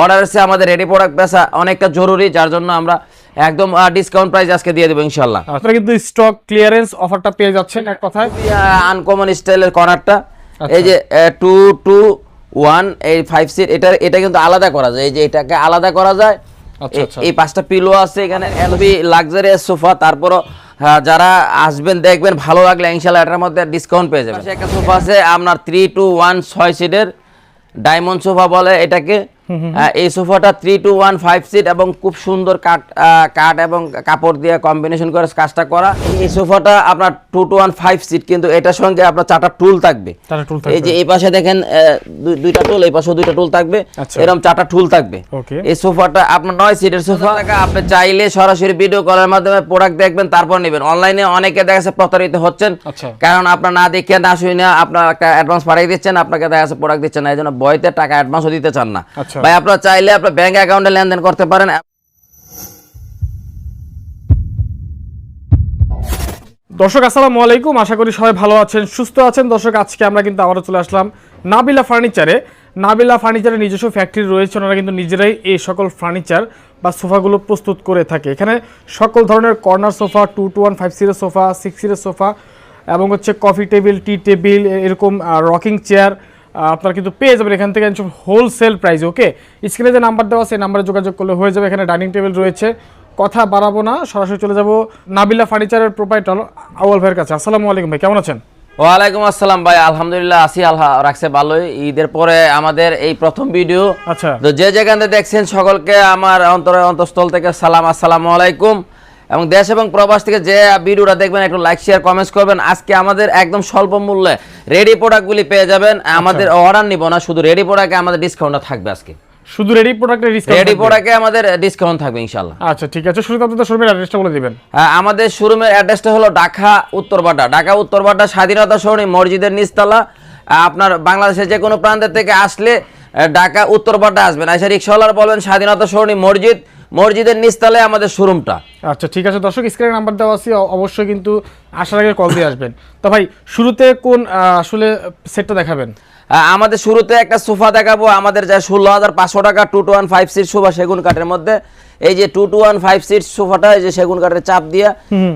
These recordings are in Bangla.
অর্ডার এসে আমাদের রেডি প্রোডাক্ট বেচা অনেকটা জরুরি যার জন্য আমরা একদম ডিসকাউন্ট প্রাইস আজকে দিয়ে দেবো ইনশাল্লাহ আপনারা কিন্তু স্টক ক্লিয়ারেন্স অফারটা পেয়ে যাচ্ছেন এক কথায়। আনকমন স্টাইলের কর্নারটা আচ্ছা। এই যে টু টু ওয়ান এই ফাইভ সিট এটা এটা কিন্তু আলাদা করা যায়। এই যে এটাকে আলাদা করা যায়। আচ্ছা, আচ্ছা। এই পাঁচটা পিলো আছে এখানে এলবি লাক্সারিয়াস সোফা তারপরও যারা আসবেন দেখবেন ভালো লাগলে ইনশাল্লাহ এটার মধ্যে ডিসকাউন্ট পেয়ে যাবেন। একটা সোফা আছে আপনার থ্রি টু ওয়ান ছয় সিটের ডায়মন্ড সোফা বলে এটাকে। এই সোফাটা three two one five seat এবং খুব সুন্দর কাঠ আহ, কাঠ এবং কাপড় দিয়ে কম্বিনেশন করে কাজটা করা। এই সোফাটা আপনার two two one five seat কিন্তু এটার সঙ্গে আপনার চারটা টুল থাকবে। এই যে এই পাশে দেখেন দুইটা টুল এই পাশে দুইটা টুল থাকবে। আচ্ছা। এরকম চারটা টুল থাকবে। এই সোফাটা আপনার নয় সিটের সোফা। আপনি চাইলে সরাসরি ভিডিও কলের মাধ্যমে প্রোডাক্ট দেখবেন তারপর নেবেন। অনলাইনে অনেকে দেখা যাচ্ছে প্রতারিত হচ্ছেন। আচ্ছা। কারণ আপনার না দেখে না শুনে না আপনার একটা অ্যাডভান্স পাঠিয়ে দিচ্ছেন আপনাকে দেখা যাচ্ছে প্রোডাক্ট দিচ্ছেন না এই জন্য বইতে টাকা অ্যাডভান্সও দিতে চান না। আচ্ছা। ভাই আপনার চাইলে আপনার ব্যাংক অ্যাকাউন্টে লেনদেন করতে পারেন। দর্শক আসসালামু আলাইকুম। আশা করি সবাই ভালো আছেন সুস্থ আছেন। দর্শক আজকে আমরা কিন্তু আবারও চলে আসলাম নাবিলা ফার্নিচারে। নাবিলা ফার্নিচারের নিজস্ব ফ্যাক্টরি রয়েছে ওনারা কিন্তু নিজেরাই এই সকল ফার্নিচার বা সোফাগুলো প্রস্তুত করে থাকে। এখানে সকল ধরনের corner sofa two two one five সিটের সোফা সিক্স সিটের সোফা এবং হচ্ছে কফি টেবিল টি টেবিল এরকম রকিং চেয়ার আপনারা কিন্তু পেয়ে যাবেন এখান থেকে হোলসেল প্রাইস ওকে স্ক্রিনে যে নাম্বার দেওয়া সেই নাম্বারে যোগাযোগ করলে হয়ে যাবে। এখানে ডাইনিং টেবিল রয়েছে। কথা বাড়াবো না সরাসরি চলে যাব নাবিলা ফার্নিচারের প্রোপাইটার আউয়াল ভাইয়ের কাছে। আসসালামু আলাইকুম ভাই কেমন আছেন? ওয়ালাইকুম আসসালাম ভাই আলহামদুলিল্লাহ আসি আল্লাহ রাখছে ভালোই। ঈদের পরে আমাদের এই প্রথম ভিডিও আচ্ছা। তো যে যেখানে দেখছেন সকলকে আমার অন্তরে অন্তঃস্থল থেকে সালাম আসসালামু আলাইকুম। এবং দেশ এবং প্রবাস থেকে যে ভিডিওটা দেখবেন একটু লাইক শেয়ার কমেন্টস করবেন। আজকে আমাদের একদম স্বল্প মূল্যে রেডি প্রোডাক্টগুলি পেয়ে যাবেন। আমাদের অর্ডার নিব না শুধু রেডি প্রোডাক্টে আমাদের ডিসকাউন্ট থাকবে আজকে। শুধু রেডি প্রোডাক্টের ডিসকাউন্ট রেডি প্রোডাক্টে আমাদের ডিসকাউন্ট থাকবে ইনশাল্লাহ আচ্ছা ঠিক আছে। শুরুতে আপনাদের শোরুমের অ্যাড্রেসটা বলে দিবেন। হ্যাঁ, আমাদের শোরুমের অ্যাড্রেসটা হলো ঢাকা উত্তরবাড্ডা ঢাকা উত্তরবাড্ডা স্বাধীনতা সরণি মসজিদের নিচতলা। আহ, আপনার বাংলাদেশের যে কোনো প্রান্তের থেকে আসলে ঢাকা উত্তরবাড্ডা আসবেন। আইসা রিক্সাওয়ালার বলবেন স্বাধীনতা সরণি মসজিদ। মসজিদের নিচতলায় আমাদের শোরুমটা। আচ্ছা ঠিক আছে দর্শক স্ক্রিনে নাম্বার দেওয়া আছে অবশ্যই কিন্তু আসার আগে কল দিয়ে আসবেন। তো ভাই শুরুতে কোন আসলে সেটটা দেখাবেন? আমাদের শুরুতে একটা সোফা দেখাবো আমাদের যা ষোলো হাজার পাঁচশো টাকা two two one five seat sofa সেগুন কাঠের মধ্যে। এই যে two two one five seat সোফাটা এই যে সেগুন কাঠের চাপ দিয়া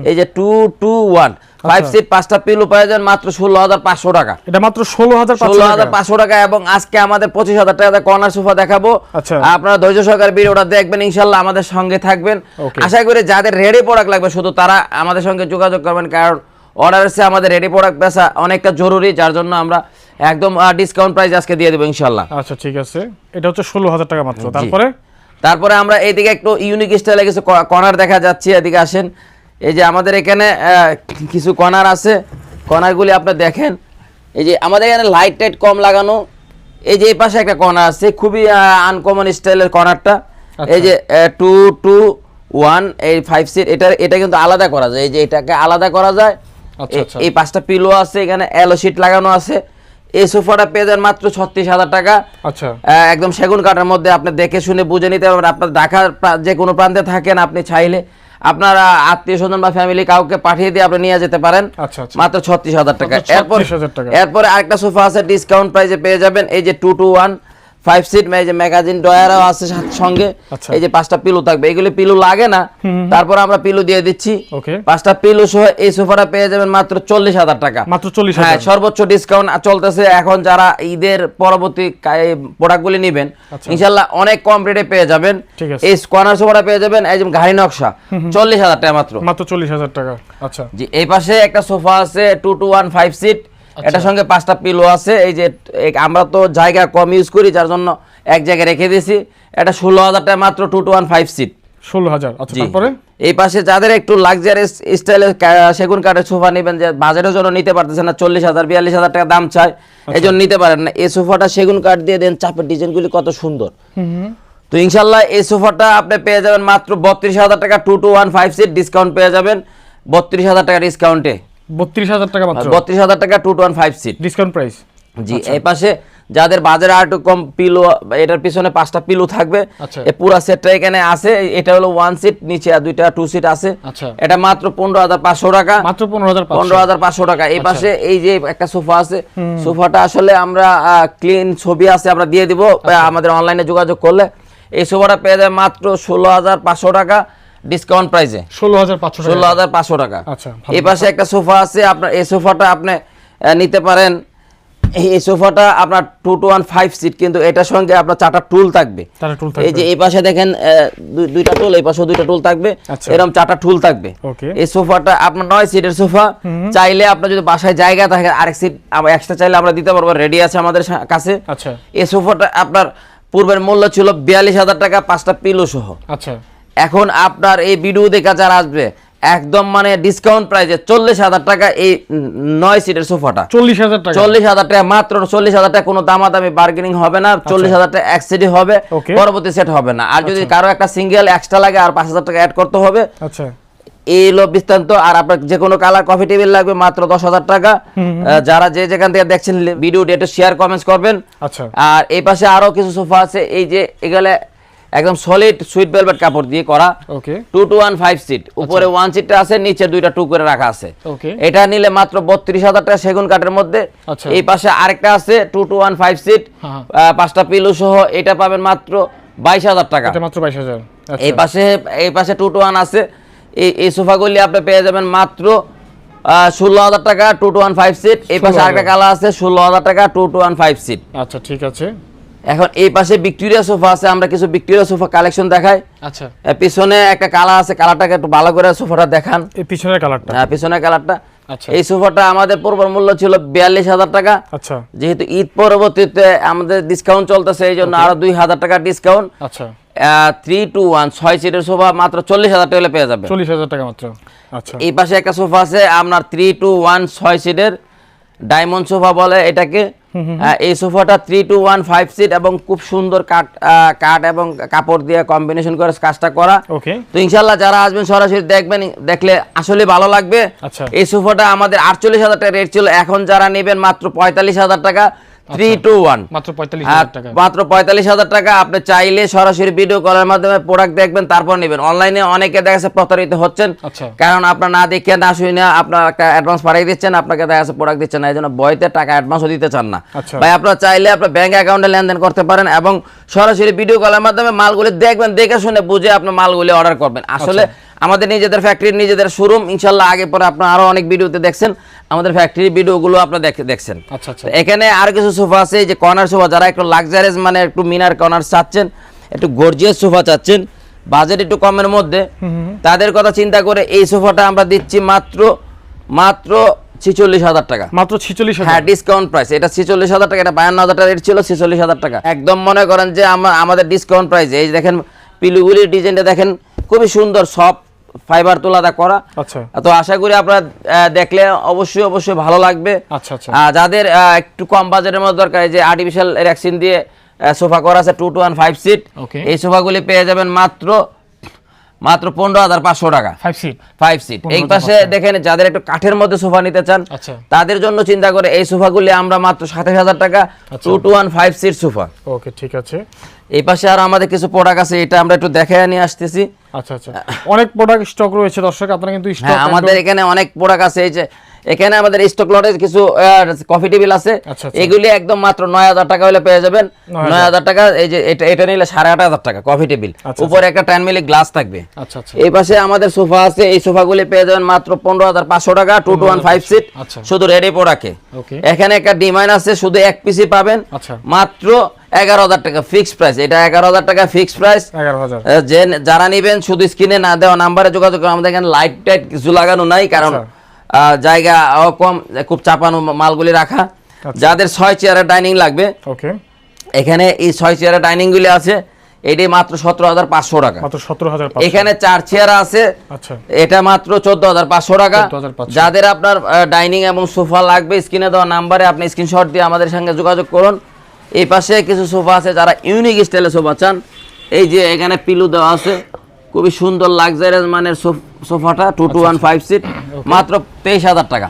এই যে two two one five seat পাঁচটা পিলু পাওয়া যান মাত্র ষোলো হাজার পাঁচশো টাকা। এটা মাত্র ষোলো হাজার ষোলো হাজার পাঁচশো টাকা এবং আজকে আমাদের পঁচিশ হাজার টাকা কর্নার সোফা দেখাবো। আচ্ছা। আপনারা ধৈর্য সহকারে ভিডিওটা দেখবেন ইনশাল্লাহ আমাদের সঙ্গে থাকবেন। আশা করি যাদের রেডি প্রোডাক্ট লাগবে শুধু তারা আমাদের সঙ্গে যোগাযোগ করবেন কারণ অর্ডার এসে আমাদের রেডি প্রোডাক্ট বেচা অনেকটা জরুরি যার জন্য আমরা একদম ডিসকাউন্ট প্রাইস আজকে দিয়ে দেবো ইনশাল্লাহ। আচ্ছা ঠিক আছে। এটা হচ্ছে ষোলো হাজার টাকা মাত্র। তারপরে তারপরে আমরা এইদিকে একটু ইউনিক স্টাইলে কিছু কর্নার দেখা যাচ্ছে এদিকে আসেন। এই যে আমাদের এখানে কিছু কর্নার আছে। কর্নারগুলি আপনি দেখেন। এই যে আমাদের এখানে লাইট টাইট কম লাগানো। এই যে এই পাশে একটা কর্নার আছে খুবই আনকমন স্টাইলের কর্নারটা এই যে টু টু ওয়ান এই ফাইভ সিট এটা এটা কিন্তু আলাদা করা যায়। এই যে এটাকে আলাদা করা যায়। আচ্ছা, আচ্ছা। এই পাঁচটা পিলো আছে এখানে অ্যালো শিট লাগানো আছে। এই সোফাটা পেয়ে যান মাত্র ছত্রিশ হাজার টাকা। আচ্ছা। একদম সেগুন কাঠের মধ্যে আপনি দেখে শুনে বুঝে নিতে পারবেন। আপনার ঢাকার যে কোনো প্রান্তে থাকেন আপনি চাইলে আপনার আত্মীয় স্বজন বা ফ্যামিলি কাউকে পাঠিয়ে দিয়ে আপনি নিয়ে যেতে পারেন। আচ্ছা, আচ্ছা। মাত্র ছত্রিশ হাজার টাকা। এরপর 36,000 এরপরে আরেকটা সোফা আছে ডিসকাউন্ট প্রাইসে পেয়ে যাবেন। এই যে two two one five seat যে ম্যাগাজিন ডয়ারও আছে সঙ্গে আচ্ছা। এই যে পাঁচটা পিলু থাকবে। এগুলি পিলু লাগে না। তারপর আমরা পিলু দিয়ে দিচ্ছি। পাঁচটা পিলু সহ এই সোফাটা পেয়ে যাবেন মাত্র চল্লিশ হাজার টাকা। মাত্র চল্লিশ হ্যাঁ সর্বোচ্চ ডিসকাউন্ট চলতেছে এখন যারা ঈদের পরবর্তী প্রোডাক্টগুলি নেবেন আচ্ছা। ইনশাল্লাহ অনেক কম রেটে পেয়ে যাবেন। এই কর্নার সোফাটা পেয়ে যাবেন এই যে গাড়ি নকশা। চল্লিশ হাজার টাকা মাত্র। মাত্র চল্লিশ হাজার টাকা। আচ্ছা। জি এই পাশে একটা সোফা আছে two two one five seat. এটার সঙ্গে পাঁচটা পিলো আছে এই যে আমরা তো জায়গা কম ইউজ করি যার জন্য এক জায়গায় রেখে দিয়েছি। এটা ষোলো হাজার টাকা মাত্র two two one five seat ষোলো হাজার আচ্ছা তারপরে? এই পাশে যাদের একটু লাক্সারিয়াস স্টাইলের সেগুন কাঠের সোফা নেবেন যে বাজারের জন্য নিতে পারতেছেন না চল্লিশ হাজার বিয়াল্লিশ হাজার টাকা দাম চায় এই জন্য নিতে পারেন না। এই সোফাটা সেগুন কাঠ দিয়ে দেন চাপের ডিজাইনগুলি কত সুন্দর। তো ইনশাল্লাহ এই সোফাটা আপনি পেয়ে যাবেন মাত্র বত্রিশ হাজার টাকা two two one five seat discount পেয়ে যাবেন। বত্রিশ হাজার টাকা ডিসকাউন্টে বত্রিশ হাজার টাকা মাত্র। বত্রিশ হাজার টাকা two two one five seat discount price জি এই পাশে যাদের বাজারে আর কম পিলো এটার পিছনে পাঁচটা পিলো থাকবে। আচ্ছা। পুরো সেটটা এখানে আছে এটা হলো ওয়ান সিট নিচে আর দুইটা টু সিট আছে। আচ্ছা। এটা মাত্র পনেরো হাজার পাঁচশো টাকা। মাত্র পনেরো হাজার পাঁচশো। টাকা। এই পাশে এই যে একটা সোফা আছে সোফাটা আসলে আমরা ক্লিন ছবি আছে আমরা দিয়ে দিব। আচ্ছা। আমাদের অনলাইনে যোগাযোগ করলে। এই সোফাটা পেয়ে যাবে মাত্র ষোলো হাজার পাঁচশো টাকা। ডিসকাউন্ট প্রাইসে ষোলো হাজার পাঁচশো ষোলো হাজার পাঁচশো টাকা। আচ্ছা। এই পাশে একটা সোফা আছে আপনার এই সোফাটা আপনি নিতে পারেন। এই সোফাটা আপনার two two one five seat কিন্তু এটার সঙ্গে আপনার চারটা টুল থাকবে। এই যে। এই পাশে দেখেন দুইটা টুল এই পাশে দুইটা টুল থাকবে। আচ্ছা। এরকম চারটা টুল থাকবে. এই সোফাটা আপনার নয় সিটের সোফা। চাইলে আপনার যদি বাসায় জায়গা থাকে আরেক সিট এক্সট্রা চাইলে আমরা দিতে পারব। রেডি আছে আমাদের কাছে। আচ্ছা। এই সোফাটা আপনার পূর্বের মূল্য ছিল বিয়াল্লিশ হাজার টাকা পাঁচটা পিলো সহ। আচ্ছা। এখন আপনার এই ভিডিও দেখা যারা আসবে একদম মানে ডিসকাউন্ট প্রাইসে চল্লিশ হাজার টাকা এই নয় সিটের সোফাটা। চল্লিশ হাজার টাকা। চল্লিশ হাজার টাকা মাত্র চল্লিশ হাজার টাকা কোনো দামাদামি বার্গেনিং হবে না চল্লিশ হাজার টাকা এক সেটই হবে পরবর্তী সেট হবে না। আর যদি কারও একটা সিঙ্গেল এক্সট্রা লাগে আর পাঁচ হাজার টাকা অ্যাড করতে হবে আচ্ছা। এই হলো বৃত্তান্ত আর আপনার যে কোনো কালার কফি টেবিল লাগবে মাত্র দশ হাজার টাকা। যারা যে যেখান থেকে দেখছেন ভিডিওটি একটু শেয়ার কমেন্টস করবেন। আচ্ছা। আর এই পাশে আরও কিছু সোফা আছে এই যে এগুলো একদম সলিড সুইট ভেলভেট কাপড় দিয়ে করা। Okay two two one five seat উপরে ওয়ান সিটটা আছে নিচে দুইটা টু করে রাখা আছে। Okay. এটা নিলে মাত্র বত্রিশ হাজার টাকা সেগুন কাঠের মধ্যে। আচ্ছা। এই পাশে আরেকটা আছে two two one five seat হ্যাঁ। পাঁচটা পিলু সহ এটা পাবেন মাত্র বাইশ হাজার টাকা। এটা মাত্র বাইশ হাজার। আচ্ছা। এই পাশে এই পাশে টু টু ওয়ান আছে। এই এই সোফাগুলি আপনি পেয়ে যাবেন মাত্র ষোলো হাজার টাকা two two one five seat এই পাশে আরেকটা কালার আছে ষোলো হাজার টাকা two two one five seat আচ্ছা ঠিক আছে। এখন এই পাশে ভিক্টোরিয়া সোফা আছে আমরা কিছু ভিক্টোরিয়া সোফা কালেকশন দেখাই। আচ্ছা। পিছনে একটা কালার আছে কালারটাকে একটু ভালো করে সোফাটা দেখান। এই পিছনের কালারটা হ্যাঁ, পিছনের কালারটা আচ্ছা। এই সোফাটা আমাদের পূর্ব মূল্য ছিল বিয়াল্লিশ হাজার টাকা। আচ্ছা। যেহেতু ঈদ পরবর্তীতে আমাদের ডিসকাউন্ট চলতেছে এই জন্য আরও দুই হাজার টাকা ডিসকাউন্ট আচ্ছা। থ্রি টু ওয়ান ছয় সিটের সোফা মাত্র চল্লিশ হাজার টাকা হলে পেয়ে যাবে। চল্লিশ হাজার টাকা মাত্র। আচ্ছা। এই পাশে একটা সোফা আছে আপনার থ্রি টু ওয়ান ছয় সিটের ডায়মন্ড সোফা বলে এটাকে। এই সোফাটা three two one five seat এবং খুব সুন্দর কাঠ কাঠ এবং কাপড় দিয়ে কম্বিনেশন করে কাজটা করা। তো ইনশাল্লাহ যারা আসবেন সরাসরি দেখবেন দেখলে আসলে ভালো লাগবে। আচ্ছা। এই সোফাটা আমাদের আটচল্লিশ হাজার টাকা রেট ছিল এখন যারা নেবেন মাত্র পঁয়তাল্লিশ হাজার টাকা। Three two one. মাত্র পঁয়তাল্লিশ হাজার টাকা। মাত্র পঁয়তাল্লিশ হাজার টাকা। আপনি চাইলে সরাসরি ভিডিও কলের মাধ্যমে প্রোডাক্ট দেখবেন তারপর নেবেন। অনলাইনে অনেকে দেখা যাচ্ছে প্রতারিত হচ্ছেন। আচ্ছা। কারণ আপনার না দেখে না শুই না আপনার একটা অ্যাডভান্স পাঠিয়ে দিচ্ছেন আপনাকে দেখা যাচ্ছে প্রোডাক্ট দিচ্ছেন না। এই জন্য বইতে টাকা অ্যাডভান্সও দিতে চান না। আচ্ছা। ভাই আপনারা চাইলে আপনার ব্যাংক অ্যাকাউন্টে লেনদেন করতে পারেন এবং সরাসরি ভিডিও কলের মাধ্যমে মালগুলি দেখবেন দেখে শুনে বুঝে আপনার মালগুলি অর্ডার করবেন। আসলে আচ্ছা। আমাদের নিজেদের ফ্যাক্টরির নিজেদের শোরুম ইনশাল্লাহ আগে পরে আপনার আরও অনেক ভিডিওতে দেখছেন। আমাদের ফ্যাক্টরির ভিডিওগুলো আপনার দেখছেন। আচ্ছা আচ্ছা। এখানে আর কিছু সোফা আছে যে কর্নার সোফা যারা একটু লাক্সারিয়াস মানে একটু মিনার কর্নার চাচ্ছেন একটু গর্জিয়াস সোফা চাচ্ছেন বাজেট একটু কমের মধ্যে তাদের কথা চিন্তা করে এই সোফাটা আমরা দিচ্ছি মাত্র মাত্র ছিচল্লিশ হাজার টাকা। মাত্র ছিচল্লিশ হ্যাঁ হাজার ডিসকাউন্ট প্রাইস এটা ছিচল্লিশ হাজার টাকা এটা বায়ান্ন হাজার টাকা রেট ছিল ছিচল্লিশ হাজার টাকা। একদম মনে করেন যে আমাদের ডিসকাউন্ট প্রাইস এই দেখেন পিলুগুলির ডিজাইনটা দেখেন খুবই সুন্দর সব ফাইবার তোলাদা করা। আচ্ছা। তো আশা করি আপনারা দেখলে অবশ্যই অবশ্যই ভালো লাগবে। আচ্ছা আচ্ছা। যাদের একটু কম বাজেটের মধ্যে দরকার এই যে আর্টিফিশিয়াল রেক্সিন দিয়ে সোফা করা আছে two two one five seat. এই সোফাগুলি পেয়ে যাবেন মাত্র মাত্র পনেরো হাজার পাঁচশো টাকা। ফাইভ সিট ফাইভ সিট এই পাশে দেখেন যাদের একটু কাঠের মধ্যে সোফা নিতে চান আচ্ছা। তাদের জন্য চিন্তা করে এই সোফাগুলি আমরা মাত্র সাতাশ হাজার টাকা। Two two one five seat sofa. Okay ঠিক আছে। এই পাশে আর আমাদের কিছু প্রোডাক্ট আছে এটা আমরা একটু দেখে নিয়ে আসতেছি। আচ্ছা আচ্ছা। অনেক প্রোডাক্ট স্টক রয়েছে দর্শক আপনারা কিন্তু স্টক হ্যাঁ আমাদের এখানে অনেক প্রোডাক্ট আছে এই যে এখানে আমাদের স্টক লটে কিছু কফি টেবিল আছে। আচ্ছা, আচ্ছা। এগুলি একদম মাত্র নয় হাজার টাকা হলে পেয়ে যাবেন। 9,000 নয় হাজার টাকা এই যে এটা এটা নিলে সাড়ে আট হাজার টাকা কফি টেবিল আচ্ছা, উপরে একটা টেন মিলি গ্লাস থাকবে। আচ্ছা আচ্ছা। এই পাশে আমাদের সোফা আছে এই সোফাগুলি পেয়ে যাবেন মাত্র পনেরো হাজার পাঁচশো টাকা two two one five seat. শুধু রেডি প্রোডাক্টে ওকে এখানে একটা ডিমান্ড আছে শুধু এক পিসি পাবেন। মাত্র এগারো হাজার টাকা ফিক্সড প্রাইস এটা এগারো হাজার টাকা ফিক্সড প্রাইস যে যারা নেবেন শুধু স্ক্রিনে না দেওয়া নাম্বারে যোগাযোগ করুন। আমাদের এখানে লাইট টাইট কিছু লাগানো নাই কারণ আচ্ছা। জায়গা কম খুব চাপানো মালগুলি রাখা। আচ্ছা। যাদের ছয় চেয়ারের ডাইনিং লাগবে। ওকে। এখানে এই ছয় চেয়ারের ডাইনিং গুলি আছে। এটি মাত্র সতেরো হাজার পাঁচশো টাকা। এখানে চার চেয়ার আছে। আচ্ছা। এটা মাত্র চোদ্দ হাজার পাঁচশো টাকা। যাদের আপনার ডাইনিং এবং সোফা লাগবে স্ক্রিনে দেওয়া নাম্বারে আপনি স্ক্রিনশট দিয়ে আমাদের সঙ্গে যোগাযোগ করুন। এই পাশে কিছু সোফা আছে যারা ইউনিক স্টাইলে সোফা চান। এই যে এখানে পিলু দেওয়া আছে। খুবই সুন্দর লাক্সারিয়াস মানের সোফাটা two two one five seat মাত্র তেইশ হাজার টাকা।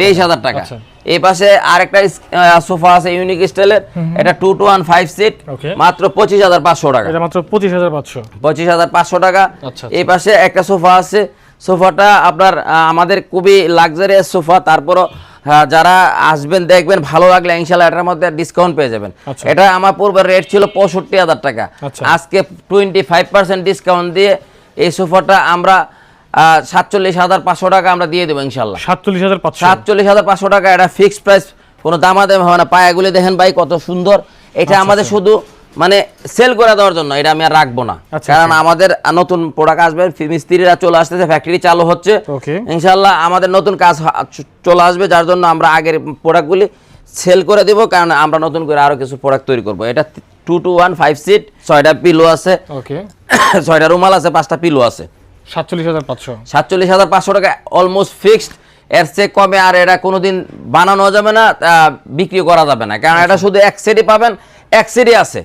তেইশ হাজার টাকা। আচ্ছা। এই পাশে আরেকটা সোফা আছে ইউনিক স্টাইলের এটা two two one five seat মাত্র পঁচিশ হাজার পাঁচশো টাকা। মাত্র পঁচিশ হাজার পাঁচশো। পঁচিশ হাজার পাঁচশো টাকা। আচ্ছা, এই পাশে একটা সোফা আছে। সোফাটা আপনার আমাদের খুবই লাক্সারিয়াস সোফা। তারপরও যারা আসবেন দেখবেন ভালো লাগলে ইনশাল্লাহ এটার মধ্যে ডিসকাউন্ট পেয়ে যাবেন। আচ্ছা। এটা আমার পূর্বে রেট ছিল পঁয়ষট্টি হাজার টাকা। আচ্ছা। আজকে টোয়েন্টি ফাইভ পার্সেন্ট ডিসকাউন্ট দিয়ে এই সোফাটা আমরা সাতচল্লিশ হাজার পাঁচশো টাকা আমরা দিয়ে দেবো ইনশাল্লাহ। সাতচল্লিশ হাজার সাতচল্লিশ হাজার পাঁচশো টাকা এটা ফিক্সড প্রাইস কোনো দামা দামাদামি হবে না। পায়াগুলি দেখেন ভাই কত সুন্দর। এটা আচ্ছা, আমাদের শুধু মানে সেল করে দেওয়ার জন্য এটা আমি আর রাখব না। আচ্ছা, কারণ আমাদের নতুন প্রোডাক্ট আসবে মিস্ত্রিরা চলে আসতেছে ফ্যাক্টরি চালু হচ্ছে. ইনশাল্লাহ আমাদের নতুন কাজ চলে আসবে যার জন্য আমরা আগের প্রোডাক্টগুলি সেল করে দেবো কারণ আমরা নতুন করে আরও কিছু প্রোডাক্ট তৈরি করব। এটা two two one five seat ছয়টা পিলো আছে। ওকে ছয়টা রুমাল আছে পাঁচটা পিলো আছে। সাতচল্লিশ হাজার পাঁচশো। সাতচল্লিশ হাজার পাঁচশো টাকা অলমোস্ট ফিক্সড এর চেয়ে কমে আর এটা কোনোদিন বানানো যাবে না বিক্রি করা যাবে না। কারণ এটা শুধু এক সেটই পাবেন এক সেটই আছে।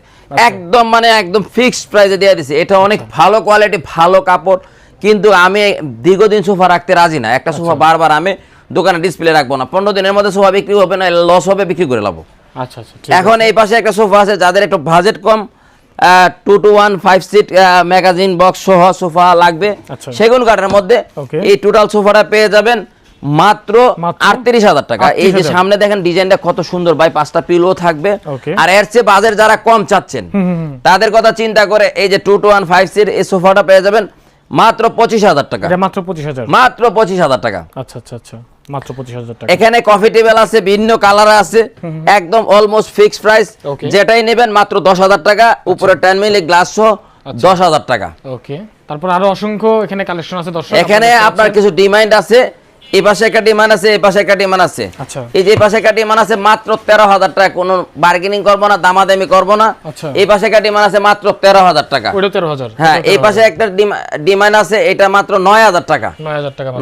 একদম মানে একদম ফিক্সড প্রাইসে দিয়ে দিছি। এটা অনেক ভালো কোয়ালিটি ভালো কাপড়। কিন্তু আমি দীর্ঘদিন সোফা রাখতে রাজি না। একটা সোফা বারবার আমি দোকানে ডিসপ্লে রাখব না। পনেরো দিনের মধ্যে সোফা বিক্রি হবে না লস হবে বিক্রি করে আচ্ছা আচ্ছা এখন এই পাশে একটা সোফা আছে যাদের একটু বাজেট কম two two one five seat magazine box সহ সোফা লাগবে। আচ্ছা। সেগুন কাঠের মধ্যে এই টোটাল সোফাটা পেয়ে যাবেন। মাত্র? আটত্রিশ হাজার টাকা। এই যে সামনে দেখেন ডিজাইনটা কত সুন্দর। ভাই পাঁচটা পিলো থাকবে। আর এর চেয়ে বাজেট যারা কম চাচ্ছেন তাদের কথা চিন্তা করে এই যে two two one five seat এই সোফাটা পেয়ে যাবেন মাত্র পঁচিশ হাজার টাকা। মাত্র পঁচিশ হাজার। মাত্র পঁচিশ হাজার টাকা। আচ্ছা আচ্ছা আচ্ছা। মাত্র পঁচিশ হাজার টাকা। এখানে কফি টেবিল আছে ভিন্ন কালার আছে। একদম অলমোস্ট ফিক্স প্রাইস যেটাই নেবেন মাত্র দশ হাজার টাকা। উপরে টেন মিলি গ্লাস সহ দশ হাজার টাকা। ওকে তারপর আরও অসংখ্য এখানে কালেকশন আছে এখানে আপনার কিছু ডিমান্ড আছে। এই পাশে একটা ডিমান্ড আছে এই পাশে একটা ডিমান্ড আছে। আচ্ছা। এই যে পাশে একটা ডিমান্ড আছে মাত্র তেরো হাজার টাকা। কোনো বার্গেনিং করব না দামাদামি করব না। আচ্ছা। এই পাশে একটা ডিমান্ড আছে মাত্র তেরো হাজার টাকা। হ্যাঁ এই পাশে একটা ডিমান্ড আছে এটা মাত্র নয় হাজার টাকা।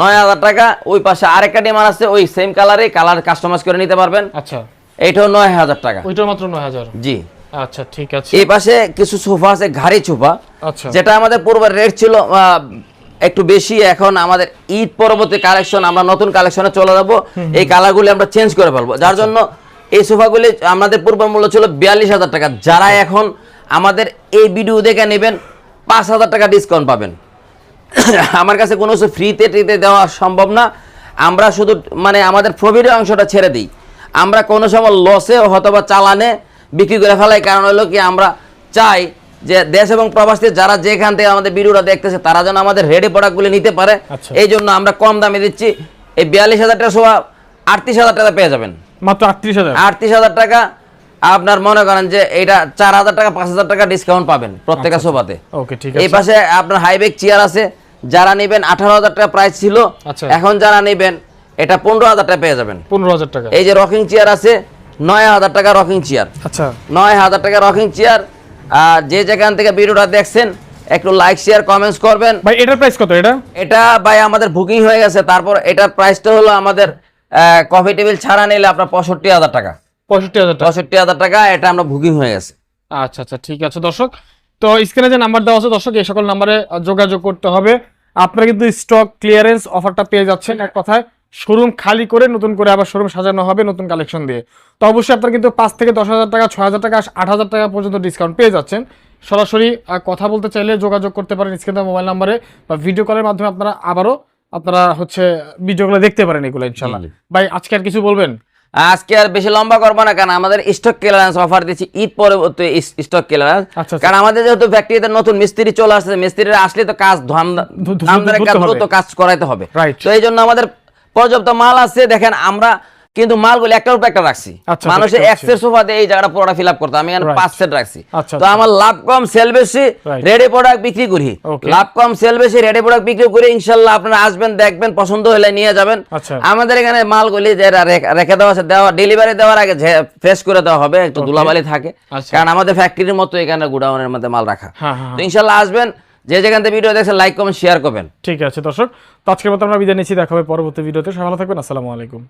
নয় হাজার টাকা ওই পাশে আরেকটা ডিমান্ড আছে ওই সেম কালারে কালার কাস্টমাইজ করে নিতে পারবেন। আচ্ছা। এইটাও নয় হাজার টাকা। ওইটাও মাত্র নয় হাজার। জি। আচ্ছা ঠিক আছে। এই পাশে কিছু সোফা আছে ঘাড়ি সোফা। আচ্ছা। যেটা আমাদের পূর্বের রেট ছিল আহ, একটু বেশি এখন আমাদের ঈদ পরবর্তী কালেকশন আমরা নতুন কালেকশনে চলে যাব। এই কালারগুলি আমরা চেঞ্জ করে ফেলব। যার জন্য এই সোফাগুলি আমাদের পূর্ব মূল্য ছিল বিয়াল্লিশ হাজার টাকা। যারা এখন আমাদের এই ভিডিও দেখে নেবেন পাঁচ হাজার টাকা ডিসকাউন্ট পাবেন। আমার কাছে কোনো কিছু ফ্রিতে টিতে দেওয়া সম্ভব না। আমরা শুধু মানে আমাদের প্রফিটের অংশটা ছেড়ে দিই। আমরা কোনো সময় লসে অথবা চালানে বিক্রি করে ফেলাই। কারণ হলো কি আমরা চাই যে দেশ এবং প্রবাসী যারা যেখান থেকে আমাদের ভিডিওটা দেখতেছে তারা যেন আমাদের রেডি প্রোডাক্টগুলি নিতে পারে। আচ্ছা। এই জন্য আমরা কম দামে দিচ্ছি। এই বিয়াল্লিশ হাজার টাকা সোয়া আটত্রিশ হাজার টাকা পেয়ে যাবেন। মাত্র আটত্রিশ হাজার? আটত্রিশ হাজার টাকা আপনার মনে করেন যে এটা চার হাজার টাকা পাঁচ হাজার টাকা ডিসকাউন্ট পাবেন প্রত্যেকটা সোফাতে ওকে ঠিক এই পাশে আপনার হাইবেক চেয়ার আছে। যারা নেবেন আঠারো হাজার টাকা প্রাইস ছিল আচ্ছা। এখন যারা নেবেন এটা পনেরো হাজার টাকা পেয়ে যাবেন। পনেরো হাজার টাকা। এই যে রকিং চেয়ার আছে নয় হাজার টাকা রকিং চেয়ার আচ্ছা। নয় হাজার টাকা রকিং চেয়ার আর যে যেখান থেকে ভিডিওটা দেখছেন একটু লাইক শেয়ার কমেন্টস করবেন। ভাই এটার প্রাইস কত এটা? এটা ভাই আমাদের বুকিং হয়ে গেছে। তারপর এটার প্রাইসটা হলো আমাদের কফি টেবিল ছাড়া নিলে আপনার পঁয়ষট্টি হাজার টাকা। পঁয়ষট্টি হাজার টাকা। পঁয়ষট্টি হাজার টাকা এটা আমরা বুকিং হয়ে গেছে। আচ্ছা আচ্ছা ঠিক আছে দর্শক। তো স্ক্রিনে যে নাম্বার দেওয়া আছে দর্শক এই সকল নাম্বারে যোগাযোগ করতে হবে। আপনারা কিন্তু স্টক ক্লিয়ারেন্স অফারটা পেয়ে যাচ্ছেন এক কথায়। শোরুম খালি করে নতুন করে আবার শোরুম সাজানো হবে নতুন কালেকশন দিয়ে। তো অবশ্যই আপনারা কিন্তু পাঁচ থেকে দশ হাজার টাকা ছয় হাজার টাকা আট হাজার টাকা পর্যন্ত ডিসকাউন্ট পেয়ে যাচ্ছেন। সরাসরি কথা বলতে চাইলে যোগাযোগ করতে পারেন স্ক্রিনে মোবাইল নাম্বারে বা ভিডিও কলের মাধ্যমে আপনারা আবারও আপনারা হচ্ছে ভিডিওগুলো দেখতে পারেন এগুলো ইনশাল্লাহ ভাই আজকে আর কিছু বলবেন? আজকে আর বেশি লম্বা করব না কারণ আমাদের স্টক ক্লিয়ারেন্স অফার দিচ্ছি ঈদ পরবর্তী স্টক ক্লিয়ারেন্স আচ্ছা, আচ্ছা। কারণ আমাদের যেহেতু ফ্যাক্টরিতে নতুন মিস্ত্রি চলে আসছে মিস্ত্রিরা আসলে তো কাজ ধাম- ধু- ধু- ধামধারে ধরতে কাজ দ্রুত কাজ করাইতে হবে. তো এই জন্য আমাদের পর্যাপ্ত মাল আছে দেখেন আমরা কিন্তু মালগুলো একটার উপর একটা রাখছি। আচ্ছা, মানুষের বুঝতে এক্সের সোফা দিয়ে এই জায়গাটা পুরোটা ফিল আপ করতে আমি এখানে পাঁচ সেট রাখছি। আচ্ছা, তো আমার লাভ কম সেল বেশি রেডি প্রোডাক্ট বিক্রি করি। লাভ কম সেল বেশি রেডি প্রোডাক্ট বিক্রি করে ইনশাল্লাহ আপনারা আসবেন দেখবেন পছন্দ হলে নিয়ে যাবেন। আচ্ছা। আমাদের এখানে মালগুলি যেটা রেখে দেওয়া আছে দেওয়া ডেলিভারি দেওয়ার আগে ফ্রেশ করে দেওয়া হবে একটু ধুলাবালি থাকে। আচ্ছা। কারণ আমাদের ফ্যাক্টরির মতো এখানে গুডাউনের মধ্যে মাল রাখা। হ্যাঁ, হ্যাঁ, তো ইনশাল্লাহ আসবেন যে যেখান থেকে ভিডিও দেখছেন লাইক কমেন্ট শেয়ার করবেন। ঠিক আছে, দর্শক। তো আজকের মতো আমরা বিদায় নিচ্ছি, দেখা হবে পরবর্তী ভিডিওতে। সবাই ভালো থাকবেন, আসসালামু আলাইকুম।